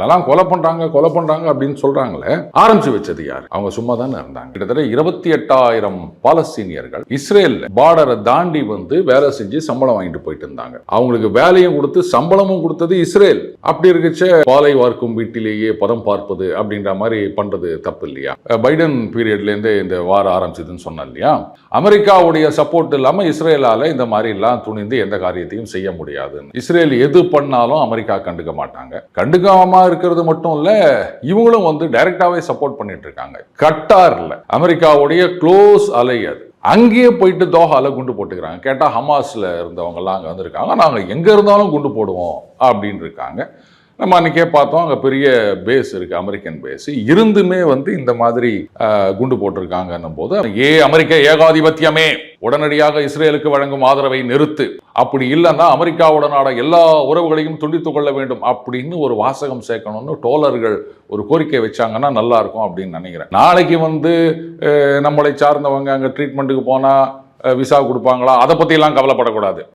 எங்களெல்லாம் கொலை பண்றாங்க கொலை பண்றாங்க அப்படின்னு சொல்றாங்களே ஆரம்பிச்சு வச்சது யார்? அவங்க சும்மா தானே இருந்தாங்க. கிட்டத்தட்ட இருபத்தி எட்டாயிரம் பாலஸ்தீனியர்கள் இஸ்ரேல் பார்டரை தாண்டி வந்து வேலை செஞ்சு சம்பளம் வாங்கிட்டு போயிட்டு இருந்தாங்க. அவங்களுக்கு வேலையும் கொடுத்து சம்பளமும் கொடுத்தது இஸ்ரேல். அப்படி இருக்கச்ச பாலை வார்க்கும் வீட்டிலேயே பதம் பார்ப்பது அப்படின்ற மாதிரி பண்றது தப்பு இல்லையா? பைடன் பீரியட்ல இருந்து இந்த வாரம் ஆரம்பிச்சதுன்னு சொன்னேன் இல்லையா? அமெரிக்காவுடைய சப்போர்ட் இல்லாமல் இஸ்ரேலால் இந்த மாதிரிலாம் துணிந்து எந்த காரியத்தையும் செய்ய முடியாதுன்னு இஸ்ரேல் எது பண்ணாலும் அமெரிக்கா கண்டுக்க மாட்டாங்க. கண்டுக்காம இருக்கிறது மட்டும் இல்லை இவங்களும் வந்து டைரக்டாவே சப்போர்ட் பண்ணிட்டு இருக்காங்க. கட்டாரில் அமெரிக்காவுடைய க்ளோஸ் அலை அது. அங்கேயே போயிட்டு தோஹால குண்டு போட்டுக்கிறாங்க. கேட்டால் ஹமாஸில் இருந்தவங்கலாம் அங்கே வந்திருக்காங்க. நாங்கள் எங்கே இருந்தாலும் குண்டு போடுவோம் அப்படின்னு இருக்காங்க. நம்ம அன்றைக்கே பார்த்தோம் அங்கே பெரிய பேஸ் இருக்குது அமெரிக்கன் பேஸ் இருந்துமே வந்து இந்த மாதிரி குண்டு போட்டிருக்காங்கன்னும் போது ஏ அமெரிக்க ஏகாதிபத்தியமே உடனடியாக இஸ்ரேலுக்கு வழங்கும் ஆதரவை நிறுத்து. அப்படி இல்லைன்னா அமெரிக்காவுடனான எல்லா உறவுகளையும் துண்டித்து கொள்ள வேண்டும் அப்படின்னு ஒரு வாசகம் சேர்க்கணும்னு டோலர்கள் ஒரு கோரிக்கை வச்சாங்கன்னா நல்லா இருக்கும் அப்படின்னு நினைக்கிறேன். நாளைக்கு வந்து நம்மளை சார்ந்தவங்க அங்கே ட்ரீட்மெண்ட்டுக்கு போனால் விசா கொடுப்பாங்களா? அதை பற்றியெல்லாம் கவலைப்படக்கூடாது.